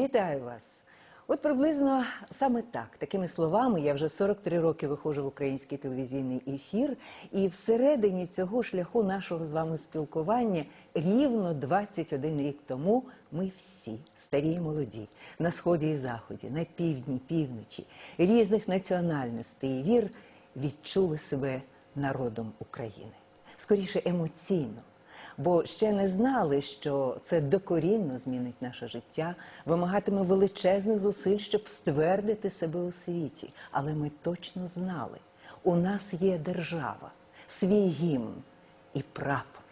Вітаю вас! От приблизно саме так, такими словами, я вже 43 роки виходжу в український телевізійний ефір, і всередині цього шляху нашого з вами спілкування рівно 21 рік тому ми всі, старі і молоді, на сході і заході, на півдні, півночі, різних національностей і вір відчули себе народом України. Скоріше емоційно бо ще не знали, що це докорінно змінить наше життя, вимагатиме величезних зусиль, щоб ствердити себе у світі. Але ми точно знали, у нас є держава, свій гімн і прапор.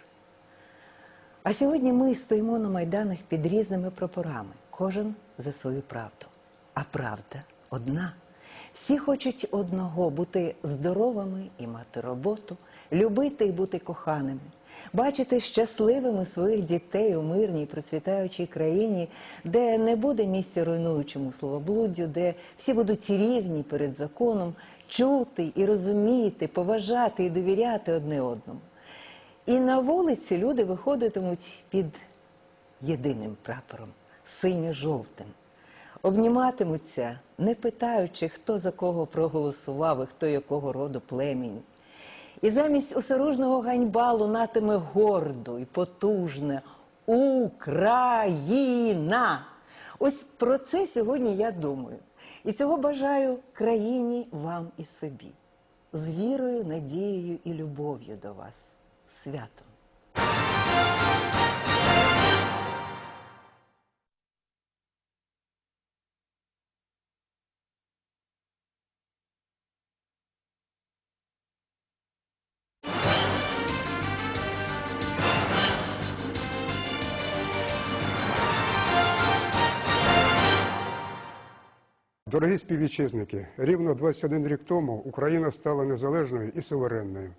А сьогодні ми стоїмо на майданах під різними прапорами, кожен за свою правду. А правда одна. Всі хочуть одного бути здоровими і мати роботу, любити і бути коханими, бачити щасливими своїх дітей у мирній процвітаючій країні, де не буде місця руйнуючому словоблуддю, де всі будуть рівні перед законом, чути і розуміти, поважати і довіряти одне одному. І на вулиці люди виходитимуть під єдиним прапором синьо-жовтим. Обніматимуться, не питаючи, хто за кого проголосував і хто якого роду племені. І замість осоружного ганьба лунатиме гордо і потужне Україна. Ось про це сьогодні я думаю. І цього бажаю країні, вам і собі. З вірою, надією і любов'ю до вас. Святом! Дорогі співвітчизники, рівно 21 рік тому Україна стала незалежною і суверенною.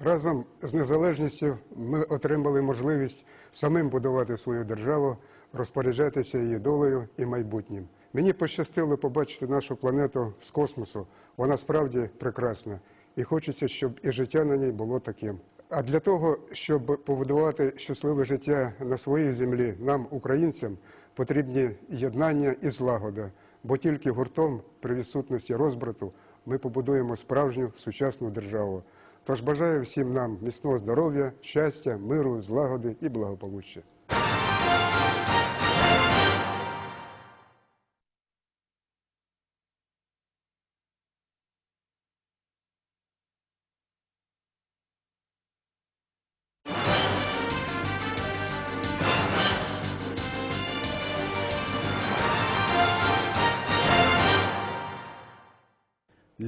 Разом з незалежністю ми отримали можливість самим будувати свою державу, розпоряджатися її долею і майбутнім. Мені пощастило побачити нашу планету з космосу. Вона справді прекрасна, і хочеться, щоб і життя на ній було таким. А для того, щоб побудувати щасливе життя на своїй землі, нам, українцям, потрібні єднання і злагода. Бо тільки гуртом при відсутності розбрату ми побудуємо справжню сучасну державу. Тож бажаю всім нам міцного здоров'я, щастя, миру, злагоди і благополуччя.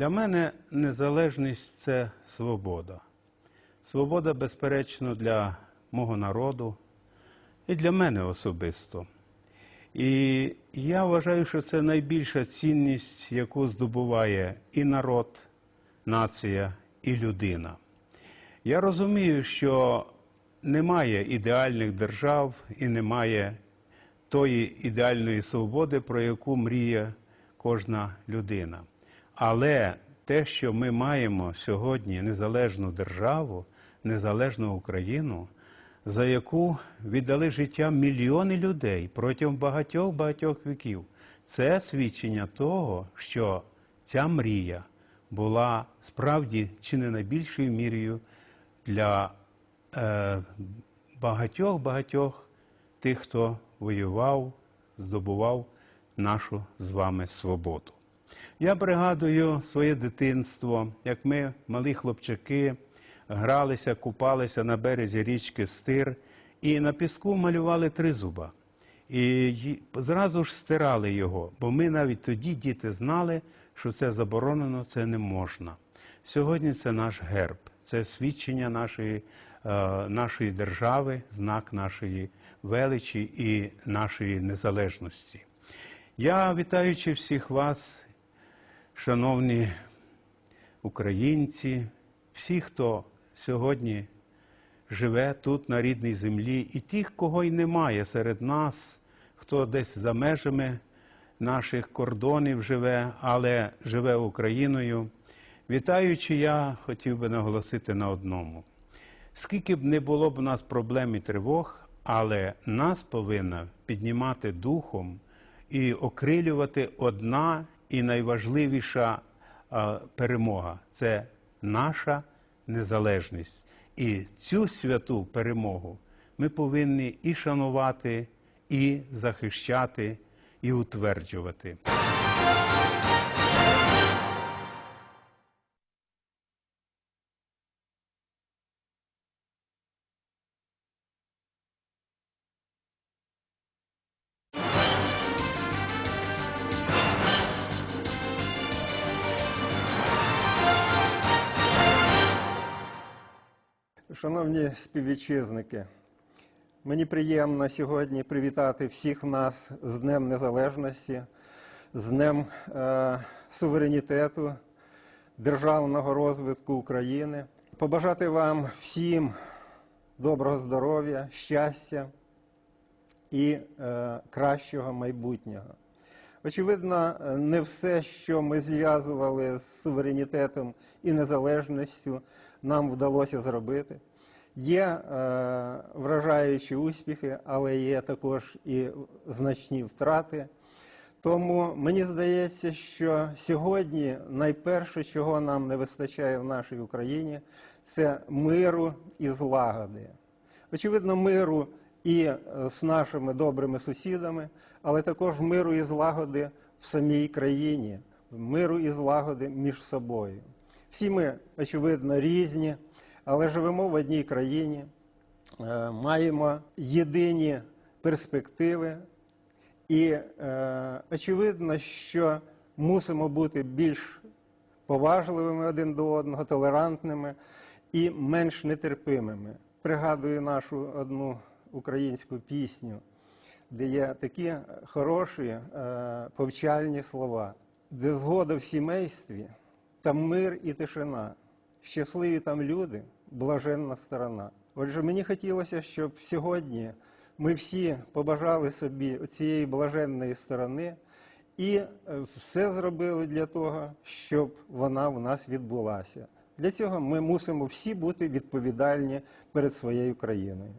Для мене незалежність це свобода. Свобода, безперечно, для мого народу і для мене особисто. І я вважаю, що це найбільша цінність, яку здобуває і народ, нація, і людина. Я розумію, що немає ідеальних держав і немає тої ідеальної свободи, про яку мріє кожна людина. Але те, що ми маємо сьогодні незалежну державу, незалежну Україну, за яку віддали життя мільйони людей протягом багатьох багатьох віків, це свідчення того, що ця мрія була справді чи не найбільшою мірою для е, багатьох багатьох тих, хто воював, здобував нашу з вами свободу. Я пригадую своє дитинство, як ми, малі хлопчаки, гралися, купалися на березі річки Стир і на піску малювали тризуба. І зразу ж стирали його, бо ми навіть тоді діти знали, що це заборонено, це не можна. Сьогодні це наш герб, це свідчення нашої, е, нашої держави, знак нашої величі і нашої незалежності. Я, вітаючи всіх вас, шановні українці, всі, хто сьогодні живе тут, на рідній землі, і тих, кого й немає серед нас, хто десь за межами наших кордонів живе, але живе Україною. Вітаючи, я хотів би наголосити на одному. Скільки б не було б у нас проблем і тривог, але нас повинна піднімати духом і окрилювати одна і найважливіша перемога це наша незалежність. І цю святу перемогу ми повинні і шанувати, і захищати, і утверджувати. Шановні співвітчизники, мені приємно сьогодні привітати всіх нас з Днем Незалежності, з Днем е, суверенітету, державного розвитку України, побажати вам всім доброго здоров'я, щастя і е, кращого майбутнього. Очевидно, не все, що ми зв'язували з суверенітетом і незалежністю, нам вдалося зробити. Є е, вражаючі успіхи, але є також і значні втрати. Тому мені здається, що сьогодні найперше, чого нам не вистачає в нашій Україні, це миру і злагоди. Очевидно, миру і е, з нашими добрими сусідами, але також миру і злагоди в самій країні, миру і злагоди між собою. Всі ми, очевидно, різні, але живемо в одній країні, е, маємо єдині перспективи, і е, очевидно, що мусимо бути більш поважливими один до одного, толерантними і менш нетерпимими. Пригадую нашу одну українську пісню, де є такі хороші е, повчальні слова, де згода в сімействі, там мир і тишина, щасливі там люди, блаженна сторона. Отже, мені хотілося, щоб сьогодні ми всі побажали собі цієї блаженної сторони і е, все зробили для того, щоб вона в нас відбулася. Для цього ми мусимо всі бути відповідальні перед своєю країною.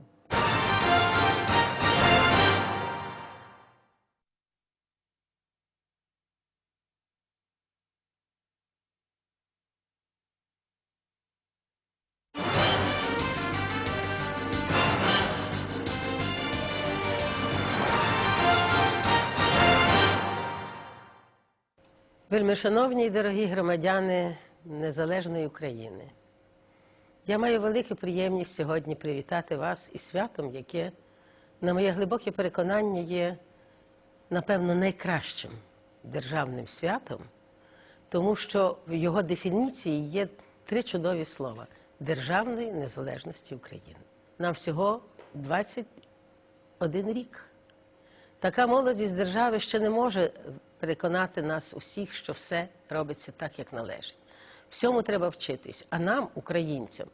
Вельмишановні і дорогі громадяни Незалежної України, я маю велику приємність сьогодні привітати вас із святом, яке, на моє глибоке переконання, є, напевно, найкращим державним святом, тому що в його дефініції є три чудові слова державної незалежності України. Нам всього 21 рік. Така молодість держави ще не може переконати нас усіх, що все робиться так, як належить. Всьому треба вчитись. А нам, українцям,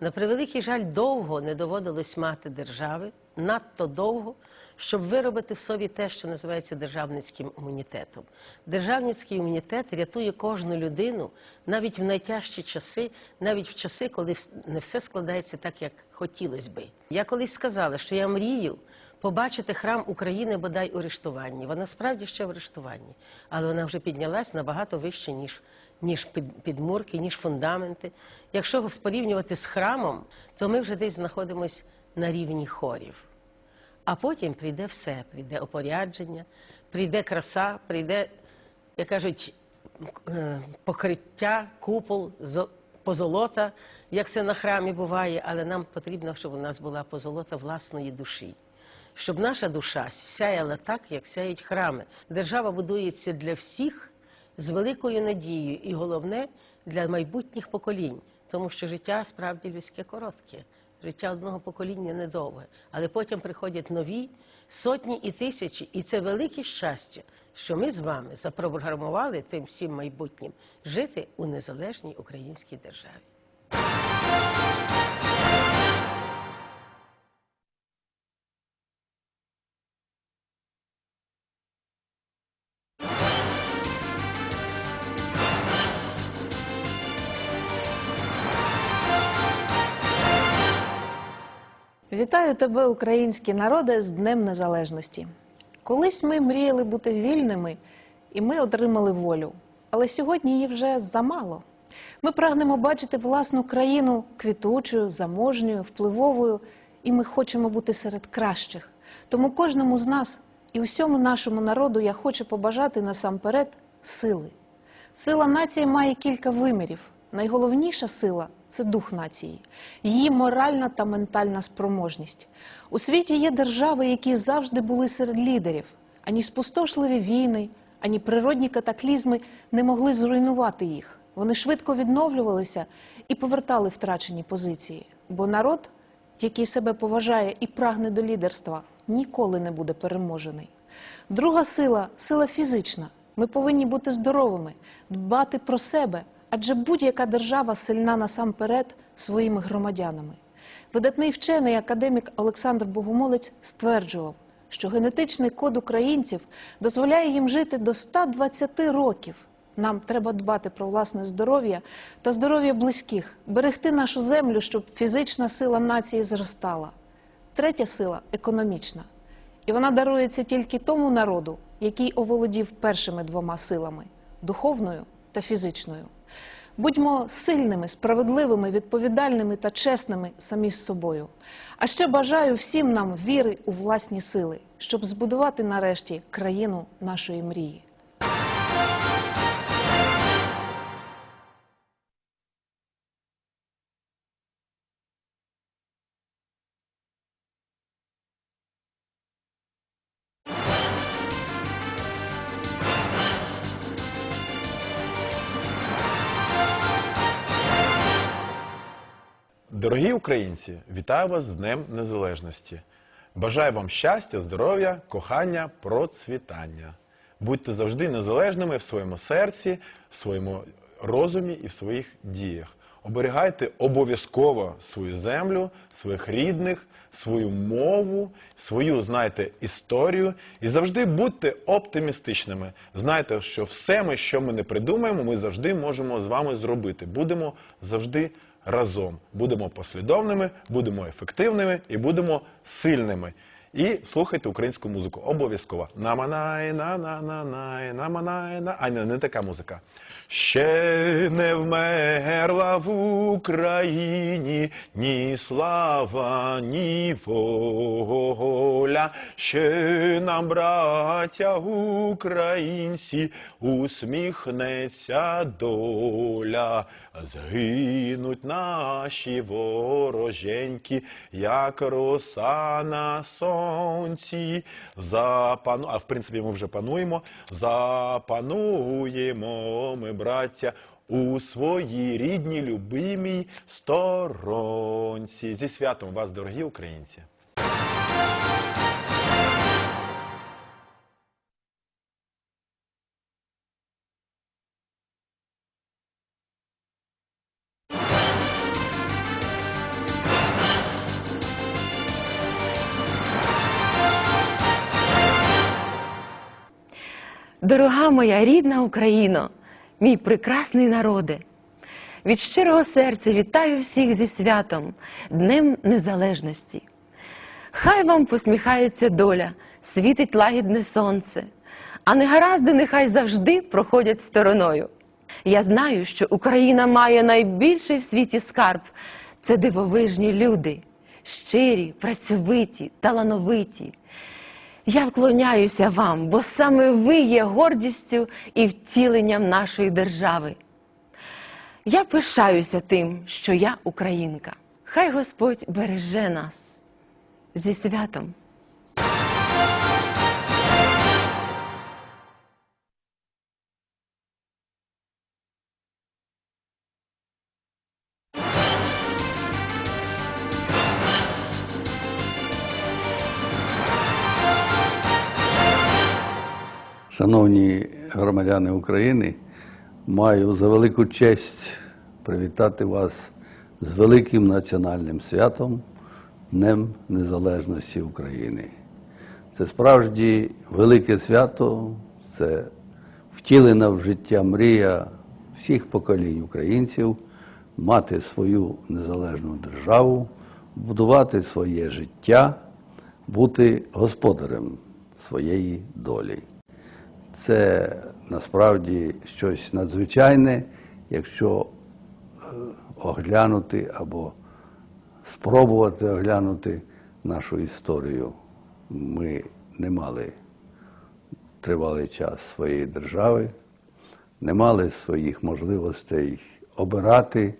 на превеликий жаль, довго не доводилось мати держави, надто довго, щоб виробити в собі те, що називається державницьким імунітетом. Державницький імунітет рятує кожну людину навіть в найтяжчі часи, навіть в часи, коли не все складається так, як хотілося би. Я колись сказала, що я мрію побачити храм України бодай у рештуванні. Вона справді ще в рештуванні, але вона вже піднялась набагато вище, ніж, ніж під, підмурки, ніж фундаменти. Якщо порівнювати з храмом, то ми вже десь знаходимося на рівні хорів. А потім прийде все, прийде опорядження, прийде краса, прийде, як кажуть, е, покриття, купол, зо- позолота, як це на храмі буває, але нам потрібно, щоб у нас була позолота власної душі. Щоб наша душа сяяла так, як сяють храми. Держава будується для всіх з великою надією, і головне для майбутніх поколінь, тому що життя справді людське коротке. Життя одного покоління недовге, але потім приходять нові сотні і тисячі, і це велике щастя, що ми з вами запрограмували тим всім майбутнім жити у незалежній українській державі. Вітаю тебе, українські народи, з Днем Незалежності. Колись ми мріяли бути вільними, і ми отримали волю. Але сьогодні її вже замало. Ми прагнемо бачити власну країну квітучою, заможньою, впливовою, і ми хочемо бути серед кращих. Тому кожному з нас і усьому нашому народу я хочу побажати насамперед сили. Сила нації має кілька вимірів. Найголовніша сила це дух нації, її моральна та ментальна спроможність. У світі є держави, які завжди були серед лідерів. Ані спустошливі війни, ані природні катаклізми не могли зруйнувати їх. Вони швидко відновлювалися і повертали втрачені позиції. Бо народ, який себе поважає і прагне до лідерства, ніколи не буде переможений. Друга сила сила фізична. Ми повинні бути здоровими, дбати про себе, адже будь-яка держава сильна насамперед своїми громадянами. Видатний вчений академік Олександр Богомолець стверджував, що генетичний код українців дозволяє їм жити до 120 років. Нам треба дбати про власне здоров'я та здоров'я близьких, берегти нашу землю, щоб фізична сила нації зростала. Третя сила економічна. І вона дарується тільки тому народу, який оволодів першими двома силами духовною та фізичною. Будьмо сильними, справедливими, відповідальними та чесними самі з собою. А ще бажаю всім нам віри у власні сили, щоб збудувати нарешті країну нашої мрії. Дорогі українці, вітаю вас з Днем Незалежності. Бажаю вам щастя, здоров'я, кохання, процвітання. Будьте завжди незалежними в своєму серці, в своєму розумі і в своїх діях. Оберігайте обов'язково свою землю, своїх рідних, свою мову, свою, знаєте, історію і завжди будьте оптимістичними. Знайте, що все ми, що ми не придумаємо, ми завжди можемо з вами зробити. Будемо завжди разом. Будемо послідовними, будемо ефективними і будемо сильними. І слухайте українську музику. Обов'язково. Наманай, на на на най наманай, на а не, не така музика. Ще не вмерла в Україні ні слава, ні воля. Ще нам, браття українці, усміхнеться доля. Згинуть наші вороженьки, як роса на сонці. Запану... А в принципі, ми вже пануємо. Запануємо ми, браття, у своїй рідній любимій сторонці. Зі святом вас, дорогі українці! Дорога моя рідна Україно, мій прекрасний народе, від щирого серця вітаю всіх зі святом, Днем Незалежності. Хай вам посміхається доля, світить лагідне сонце, а негаразди нехай завжди проходять стороною. Я знаю, що Україна має найбільший в світі скарб це дивовижні люди, щирі, працьовиті, талановиті. Я вклоняюся вам, бо саме ви є гордістю і втіленням нашої держави. Я пишаюся тим, що я українка. Хай Господь береже нас зі святом. Шановні громадяни України, маю за велику честь привітати вас з великим національним святом Днем Незалежності України. Це справді велике свято, це втілена в життя мрія всіх поколінь українців мати свою незалежну державу, будувати своє життя, бути господарем своєї долі. Це насправді щось надзвичайне, якщо е, оглянути або спробувати оглянути нашу історію. Ми не мали тривалий час своєї держави, не мали своїх можливостей обирати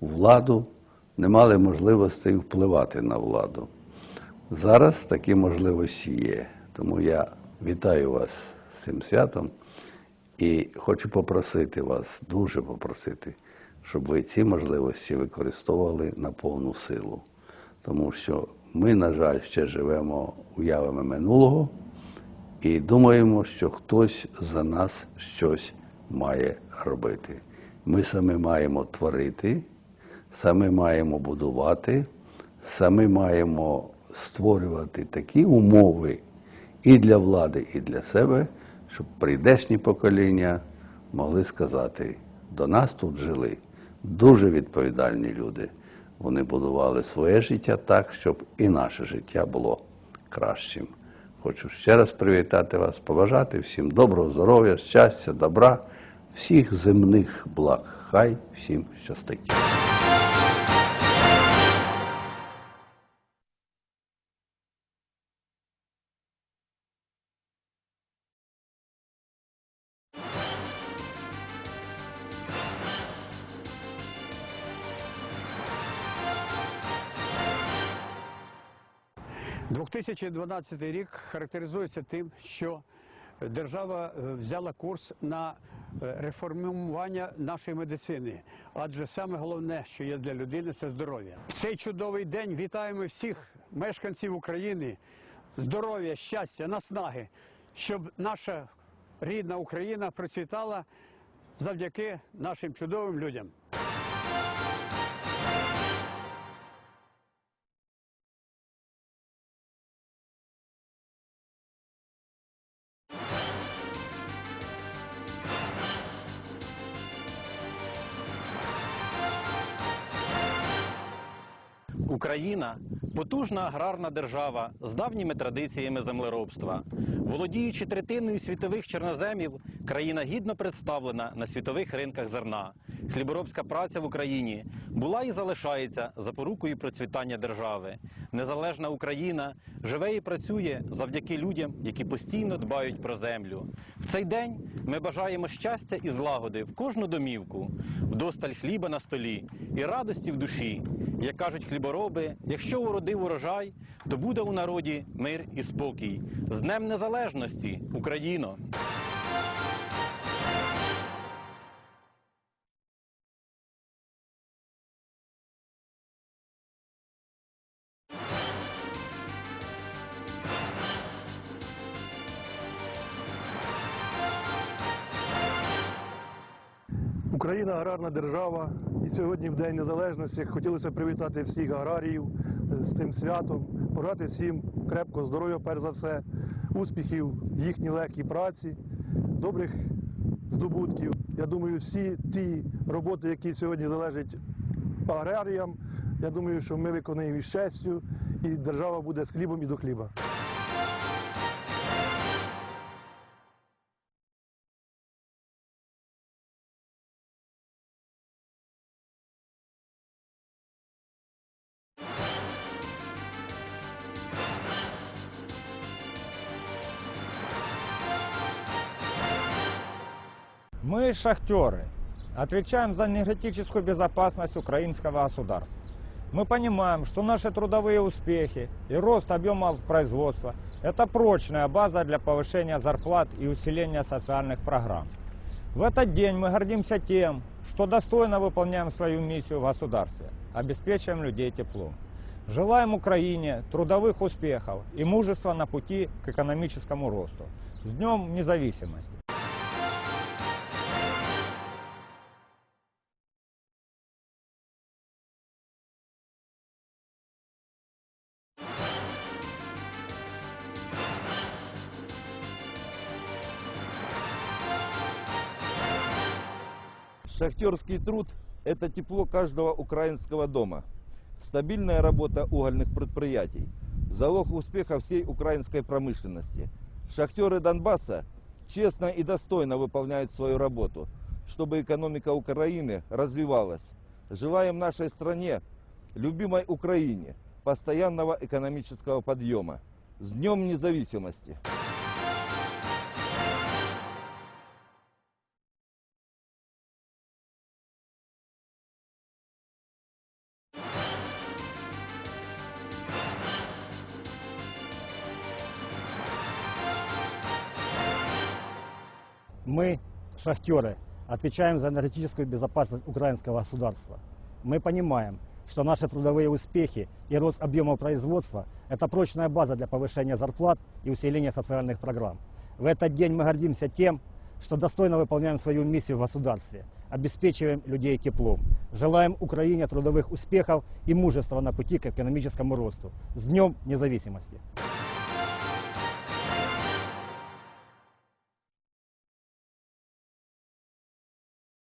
владу, не мали можливостей впливати на владу. Зараз такі можливості є. Тому я вітаю вас цим святом і хочу попросити вас, дуже попросити, щоб ви ці можливості використовували на повну силу. Тому що ми, на жаль, ще живемо уявами минулого і думаємо, що хтось за нас щось має робити. Ми самі маємо творити, самі маємо будувати, самі маємо створювати такі умови і для влади, і для себе, щоб прийдешні покоління могли сказати, до нас тут жили дуже відповідальні люди. Вони будували своє життя так, щоб і наше життя було кращим. Хочу ще раз привітати вас, побажати всім доброго здоров'я, щастя, добра, всіх земних благ. Хай всім щастить. – 2012 рік характеризується тим, що держава е, взяла курс на е, реформування нашої медицини. Адже саме головне, що є для людини, це здоров'я. В цей чудовий день вітаємо всіх мешканців України. Здоров'я, щастя, наснаги, щоб наша рідна Україна процвітала завдяки нашим чудовим людям. Україна потужна аграрна держава з давніми традиціями землеробства. Володіючи третиною світових чорноземів, країна гідно представлена на світових ринках зерна. Хліборобська праця в Україні була і залишається запорукою процвітання держави. Незалежна Україна живе і працює завдяки людям, які постійно дбають про землю. В цей день ми бажаємо щастя і злагоди в кожну домівку, вдосталь хліба на столі і радості в душі. Як кажуть хлібороби, якщо уродив урожай, то буде у народі мир і спокій. З Днем Незалежності, Україно! Україна аграрна держава, і сьогодні, в День Незалежності, хотілося привітати всіх аграріїв е, з цим святом, бажати всім крепкого здоров'я, перш за все, успіхів в їхній легкій праці, добрих здобутків. Я думаю, всі ті роботи, які сьогодні залежать аграріям, я думаю, що ми виконуємо із честю, і держава буде з хлібом і до хліба. Мы, шахтеры, отвечаем за энергетическую безопасность украинского государства. Мы понимаем, что наши трудовые успехи и рост объемов производства – это прочная база для повышения зарплат и усиления социальных программ. В этот день мы гордимся тем, что достойно выполняем свою миссию в государстве, обеспечиваем людей теплом. Желаем Украине трудовых успехов и мужества на пути к экономическому росту. С Днем независимости! Шахтерский труд – это тепло каждого украинского дома. Стабильная работа угольных предприятий – залог успеха всей украинской промышленности. Шахтеры Донбасса честно и достойно выполняют свою работу, чтобы экономика Украины развивалась. Желаем нашей стране, любимой Украине, постоянного экономического подъема. С Днем независимости! Мы, шахтеры, отвечаем за энергетическую безопасность украинского государства. Мы понимаем, что наши трудовые успехи и рост объема производства – это прочная база для повышения зарплат и усиления социальных программ. В этот день мы гордимся тем, что достойно выполняем свою миссию в государстве, обеспечиваем людей теплом. Желаем Украине трудовых успехов и мужества на пути к экономическому росту. С Днем независимости!